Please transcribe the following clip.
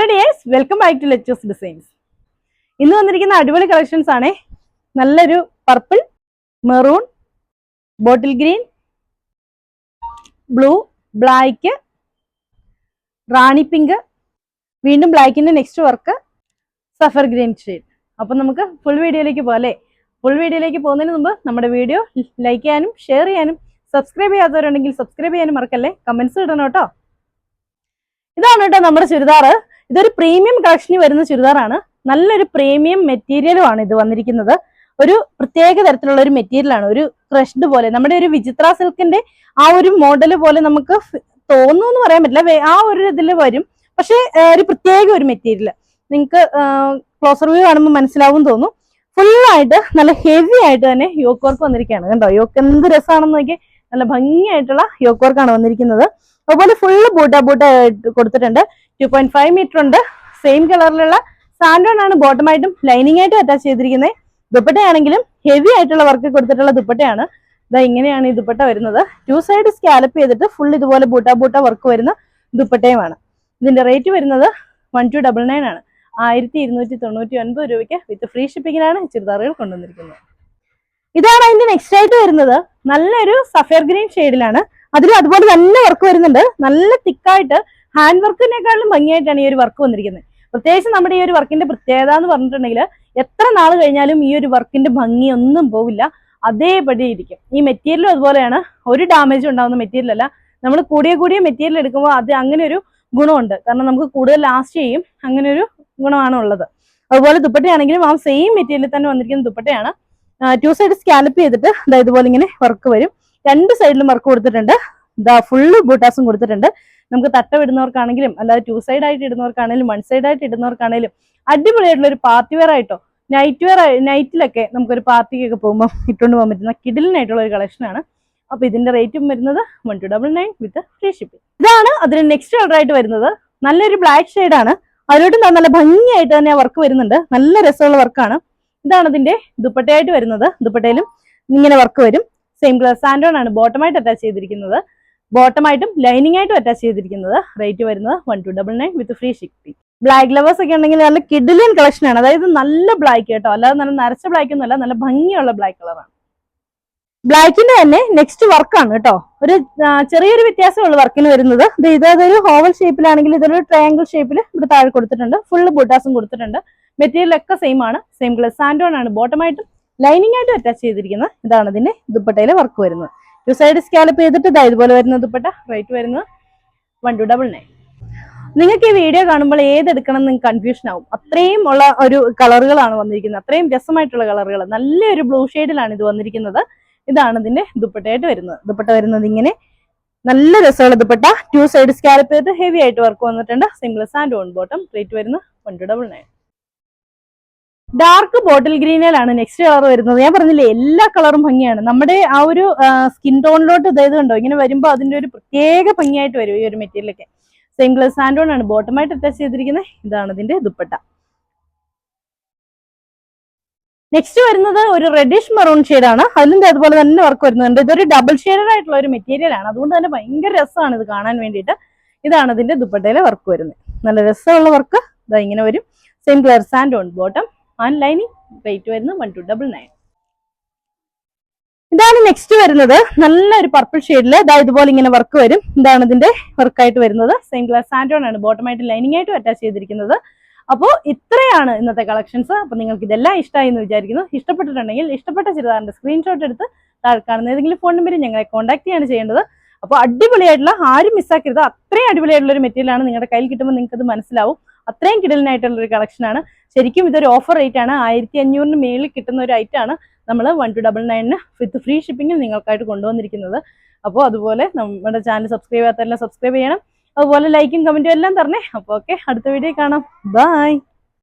Hello dears welcome back to let's designs ഇന്ന് വന്നിരിക്കുന്ന അടിപൊളി കളക്ഷൻസ് ആണേ നല്ലൊരു purple maroon bottle green blue black rani pink വീണ്ടും ബ്ലാക്കിന്റെ നെക്സ്റ്റ് വർക്ക് സഫർ ഗ്രീൻ ഷെയ്ഡ് അപ്പം നമുക്ക് ഫുൾ വീഡിയോയിലേക്ക് പോകാം ഫുൾ വീഡിയോയിലേക്ക് പോകുന്നതിന് മുമ്പ് നമ്മുടെ വീഡിയോ ലൈക്ക് ചെയ്യാനും ഷെയർ ചെയ്യാനും സബ്സ്ക്രൈബ് ചെയ്യാത്തവരുണ്ടെങ്കിൽ സബ്സ്ക്രൈബ് ചെയ്യാനും മറക്കല്ലേ? കമന്റ്സ് ഇടണം കേട്ടോ. ഇതാണ് കേട്ടോ നമ്മുടെ ചുരിദാർ ഇതൊരു പ്രീമിയം കളക്ഷനിൽ വരുന്ന ചുരിദാറാണ്. നല്ലൊരു പ്രീമിയം മെറ്റീരിയലും ആണ് ഇത് വന്നിരിക്കുന്നത്. ഒരു പ്രത്യേക തരത്തിലുള്ള ഒരു മെറ്റീരിയലാണ് ഒരു ക്രഷ്ഡ് പോലെ. നമ്മുടെ ഒരു വിചിത്ര സിൽക്കിന്റെ ആ ഒരു മോഡൽ പോലെ നമുക്ക് തോന്നുന്നു പറയാൻ പറ്റില്ല. ആ ഒരു ഇതിൽ വരും. പക്ഷേ ഒരു പ്രത്യേക ഒരു മെറ്റീരിയൽ നിങ്ങൾക്ക് ക്ലോസർ വ്യൂ കാണുമ്പോൾ മനസ്സിലാവും തോന്നും. ഫുൾ ആയിട്ട് നല്ല ഹെവി ആയിട്ട് തന്നെ യോക്ക് വർക്ക് വന്നിരിക്കുകയാണ്. കണ്ടോ? യോക്ക് എന്ത് രസമാണെന്ന് നോക്കി നല്ല ഭംഗിയായിട്ടുള്ള യോക്ക് വർക്കാണ് വന്നിരിക്കുന്നത്. അതുപോലെ ഫുള്ള് ബൂട്ട ബൂട്ട കൊടുത്തിട്ടുണ്ട്. ടു പോയിന്റ് ഫൈവ് മീറ്റർ ഉണ്ട്. സെയിം കളറിലുള്ള സാൻഡോൺ ആണ് ബോട്ടമായിട്ടും ലൈനിങ് ആയിട്ടും അറ്റാച്ച് ചെയ്തിരിക്കുന്നത്. ദുപ്പട്ടയാണെങ്കിലും ഹെവി ആയിട്ടുള്ള വർക്ക് കൊടുത്തിട്ടുള്ള ദുപ്പട്ടയാണ്. ഇതാ ഇങ്ങനെയാണ് ഈ ദുപ്പട്ട വരുന്നത്. ടു സൈഡ് സ്കാലപ്പ് ചെയ്തിട്ട് ഫുൾ ഇതുപോലെ ബൂട്ട ബൂട്ട വർക്ക് വരുന്ന ദുപ്പട്ടയുമാണ്. ഇതിന്റെ റേറ്റ് വരുന്നത് വൺ ടു ഡബിൾ നയൻ ആണ്. ആയിരത്തി ഇരുന്നൂറ്റി തൊണ്ണൂറ്റി ഒൻപത് രൂപയ്ക്ക് വിത്ത് ഫ്രീ ഷിപ്പിങ്ങിനാണ് ചുരിദാറുകൾ കൊണ്ടുവന്നിരിക്കുന്നത്. ഇതാണ് അതിന്റെ നെക്സ്റ്റ് ആയിട്ട് വരുന്നത്. നല്ലൊരു സഫയർ ഗ്രീൻ ഷെയ്ഡിലാണ് അതിൽ അതുപോലെ തന്നെ വർക്ക് വരുന്നുണ്ട്. നല്ല തിക്കായിട്ട് ഹാൻഡ് വർക്കിനേക്കാളും ഭംഗിയായിട്ടാണ് ഈ ഒരു വർക്ക് വന്നിരിക്കുന്നത്. പ്രത്യേകിച്ച് നമ്മുടെ ഈ ഒരു വർക്കിന്റെ പ്രത്യേകത എന്ന് പറഞ്ഞിട്ടുണ്ടെങ്കിൽ എത്ര നാൾ കഴിഞ്ഞാലും ഈ ഒരു വർക്കിന്റെ ഭംഗി ഒന്നും പോവില്ല. അതേപടി ഇരിക്കും. ഈ മെറ്റീരിയലും അതുപോലെയാണ്. ഒരു ഡാമേജ് ഉണ്ടാവുന്ന മെറ്റീരിയൽ അല്ല. നമ്മൾ കൂടിയ കൂടിയ മെറ്റീരിയൽ എടുക്കുമ്പോൾ അത് അങ്ങനെ ഒരു ഗുണമുണ്ട്. കാരണം നമുക്ക് കൂടുതൽ ലാസ്റ്റ് ചെയ്യും. അങ്ങനെ ഒരു ഗുണമാണ് ഉള്ളത്. അതുപോലെ ദുപ്പട്ടയാണെങ്കിലും ആ സെയിം മെറ്റീരിയലിൽ തന്നെ വന്നിരിക്കുന്ന ദുപ്പട്ടയാണ്. ടു സൈഡ് സ്കാലപ്പ് ചെയ്തിട്ട് ഇതുപോലെ ഇങ്ങനെ വർക്ക് വരും. രണ്ട് സൈഡിലും വർക്ക് കൊടുത്തിട്ടുണ്ട്. ഇതാ ഫുള്ള് ബൂട്ടാസും കൊടുത്തിട്ടുണ്ട്. നമുക്ക് തട്ട ഇടുന്നവർക്കാണെങ്കിലും അല്ലാതെ ടു സൈഡ് ആയിട്ട് ഇടുന്നവർക്കാണെങ്കിലും വൺ സൈഡ് ആയിട്ട് ഇടുന്നവർക്കാണെങ്കിലും അടിപൊളിയായിട്ടുള്ള ഒരു പാർട്ടി വെയർ ആയിട്ടോ? നൈറ്റ് വെയർ നൈറ്റിലൊക്കെ നമുക്കൊരു പാർട്ടിക്കൊക്കെ പോകുമ്പോൾ ഇട്ടുകൊണ്ട് പോകാൻ പറ്റുന്ന കിഡിലിനായിട്ടുള്ള ഒരു കളക്ഷനാണ് അപ്പൊ ഇതിന്റെ റേറ്റും വരുന്നത് one two double nine with free shipping ഇതാണ് അതിന് നെക്സ്റ്റ് കളർ ആയിട്ട് വരുന്നത്. നല്ലൊരു ബ്ലാക്ക് ആണ്. അതിലോട്ട് നല്ല ഭംഗിയായിട്ട് തന്നെ വർക്ക് വരുന്നുണ്ട്. നല്ല രസമുള്ള വർക്കാണ് ഇതാണ് ഇതിന്റെ ദുപ്പട്ടയായിട്ട് വരുന്നത്. ദുപ്പട്ടയിലും ഇങ്ങനെ വർക്ക് വരും. സെയിം കളർ സാൻഡോൺ ആണ് ബോട്ടമായിട്ട് അറ്റാച്ച് ചെയ്തിരിക്കുന്നത്. ബോട്ടമായിട്ടും ലൈനിങ് ആയിട്ടും അറ്റാച്ച് ചെയ്തിരിക്കുന്നത്. റേറ്റ് വരുന്നത് one two double nine with free shipping black lovers ഒക്കെ ഉണ്ടെങ്കിൽ നല്ല കിഡിലിയൻ ആണ്. അതായത് നല്ല ബ്ലാക്ക് കേട്ടോ. അല്ലാതെ നല്ല നരച്ച ബ്ലാക്ക് ഒന്നും അല്ല നല്ല ഭംഗിയുള്ള ബ്ലാക്ക് കളറാണ് ബ്ലാക്കിന്റെ തന്നെ നെക്സ്റ്റ് വർക്കാണ് കേട്ടോ. ഒരു ചെറിയൊരു വ്യത്യാസമുള്ള വർക്കിന് വരുന്നത്. ഇത് ഇതൊരു ഹോവൽ ഷേപ്പിലാണെങ്കിൽ ഇതൊരു ട്രയാങ്കിൾ ഷേപ്പിൽ ഇവിടെ താഴെ കൊടുത്തിട്ടുണ്ട്. ഫുള്ള് ബുട്ടാസും കൊടുത്തിട്ടുണ്ട്. മെറ്റീരിയൽ ഒക്കെ സെയിം ആണ്. സെയിം കളർ സാൻഡോൺ ആണ്. ബോട്ടമായിട്ടും ലൈനിങ് ആയിട്ട് അറ്റാച്ച് ചെയ്തിരിക്കുന്ന ഇതാണ് ഇതിന്റെ ദുപ്പട്ടയിലെ വർക്ക് വരുന്നത്. ടു സൈഡ് സ്കാലപ്പ് ചെയ്തിട്ട് ഇതാ ഇതുപോലെ വരുന്ന ദുപ്പട്ട റേറ്റ് വരുന്നത് വൺ ടു ഡബിൾ നയൻ നിങ്ങൾക്ക് ഈ വീഡിയോ കാണുമ്പോൾ ഏതെടുക്കണം നിങ്ങൾക്ക് കൺഫ്യൂഷൻ ആവും. അത്രയും ഉള്ള ഒരു കളറുകളാണ് വന്നിരിക്കുന്നത്. അത്രയും രസമായിട്ടുള്ള കളറുകൾ നല്ലൊരു ബ്ലൂ ഷെയ്ഡിലാണ് ഇത് വന്നിരിക്കുന്നത്. ഇതാണ് ഇതിന്റെ ദുപ്പട്ടയായിട്ട് വരുന്നത്. ദുപ്പട്ട വരുന്നത് ഇങ്ങനെ നല്ല രസമുള്ള ദുപ്പട്ട. ടു സൈഡ് സ്കാലപ്പ് ചെയ്ത് ഹെവി ആയിട്ട് വർക്ക് വന്നിട്ടുണ്ട്. Single sand on bottom rate വരുന്നത് one two double nine dark bottle ഗ്രീനിലാണ് next colour വരുന്നത്. ഞാൻ പറഞ്ഞില്ലേ എല്ലാ കളറും ഭംഗിയാണ്. നമ്മുടെ ആ ഒരു സ്കിൻ ടോണിലോട്ട് ഇതായത് കണ്ടോ? ഇങ്ങനെ വരുമ്പോൾ അതിന്റെ ഒരു പ്രത്യേക ഭംഗിയായിട്ട് വരും ഈ ഒരു മെറ്റീരിയലൊക്കെ സെയിം കളർ സാൻഡോൺ ആണ്. ബോട്ടമായിട്ട് അറ്റാച്ച് ചെയ്തിരിക്കുന്നത് ഇതാണ് ഇതിന്റെ ദുപ്പട്ട. നെക്സ്റ്റ് വരുന്നത് ഒരു റെഡിഷ് മെറൂൺ ആണ്. അതിലും അതുപോലെ തന്നെ വർക്ക് വരുന്നുണ്ട്. ഇതൊരു ഡബിൾ ഷെയ്ഡഡ് ആയിട്ടുള്ള ഒരു മെറ്റീരിയൽ ആണ്. അതുകൊണ്ട് തന്നെ ഭയങ്കര രസമാണ് ഇത് കാണാൻ വേണ്ടിയിട്ട്. ഇതാണ് ഇതിന്റെ ദുപ്പട്ടയിലെ വർക്ക് വരുന്നത്. നല്ല രസമുള്ള വർക്ക് ഇതാ ഇങ്ങനെ വരും. സെയിം ഗ്ലസ് സാൻഡ് on bottom and lining rate വരുന്നത് വൺ ടു ഡബിൾ നയൻ ഇതാണ് നെക്സ്റ്റ് വരുന്നത്. നല്ലൊരു പർപ്പിൾ ഷെയ്ഡിൽ ഇതാ ഇതുപോലെ ഇങ്ങനെ വർക്ക് വരും. ഇതാണ് ഇതിന്റെ വർക്കായിട്ട് വരുന്നത്. സെയിം ഗ്ലാസ് സാൻഡോൺ ആണ്. ബോട്ടമായിട്ട് ലൈനിങ് ആയിട്ട് അറ്റാച്ച് ചെയ്തിരിക്കുന്നത്. അപ്പോൾ ഇത്രയാണ് ഇന്നത്തെ കളക്ഷൻസ് അപ്പോൾ നിങ്ങൾക്ക് ഇതെല്ലാം ഇഷ്ടമായി എന്ന് വിചാരിക്കുന്നു. ഇഷ്ടപ്പെട്ടിട്ടുണ്ടെങ്കിൽ ഇഷ്ടപ്പെട്ട ചുരിദാറിന്റെ സ്ക്രീൻഷോട്ട് എടുത്ത് താഴെ കാണുന്ന ഏതെങ്കിലും ഫോൺ നമ്പറിൽ ഞങ്ങളെ കോൺടാക്ട് ചെയ്യാണ് ചെയ്യേണ്ടത്. അപ്പോൾ അടിപൊളിയായിട്ടുള്ള ആരും മിസ്സാക്കരുത് അത്രയും അടിപൊളിയായിട്ടുള്ള ഒരു മെറ്റീരിയലാണ് നിങ്ങളുടെ കയ്യിൽ കിട്ടുമ്പോൾ നിങ്ങൾക്ക് അത് മനസ്സിലാവും. അത്രയും കിടലിനായിട്ടുള്ള ഒരു കളക്ഷൻ ആണ് ശരിക്കും ഇതൊരു ഓഫർ റേറ്റ് ആണ്. ആയിരത്തി അഞ്ഞൂറിന് മേളിൽ കിട്ടുന്ന ഒരു ഐറ്റം ആണ് നമ്മൾ വൺ ടു ഡബിൾ നയനിന് വിത്ത് ഫ്രീ ഷിപ്പിംഗിൽ നിങ്ങൾക്കായിട്ട് കൊണ്ടുവന്നിരിക്കുന്നത്. അപ്പോൾ അതുപോലെ നമ്മുടെ ചാനൽ സബ്സ്ക്രൈബ് ചെയ്യാത്തതെല്ലാം സബ്സ്ക്രൈബ് ചെയ്യണം. അതുപോലെ ലൈക്കും കമന്റും എല്ലാം തരണേ. അപ്പോൾ ഓക്കെ അടുത്ത വീഡിയോ കാണാം. ബൈ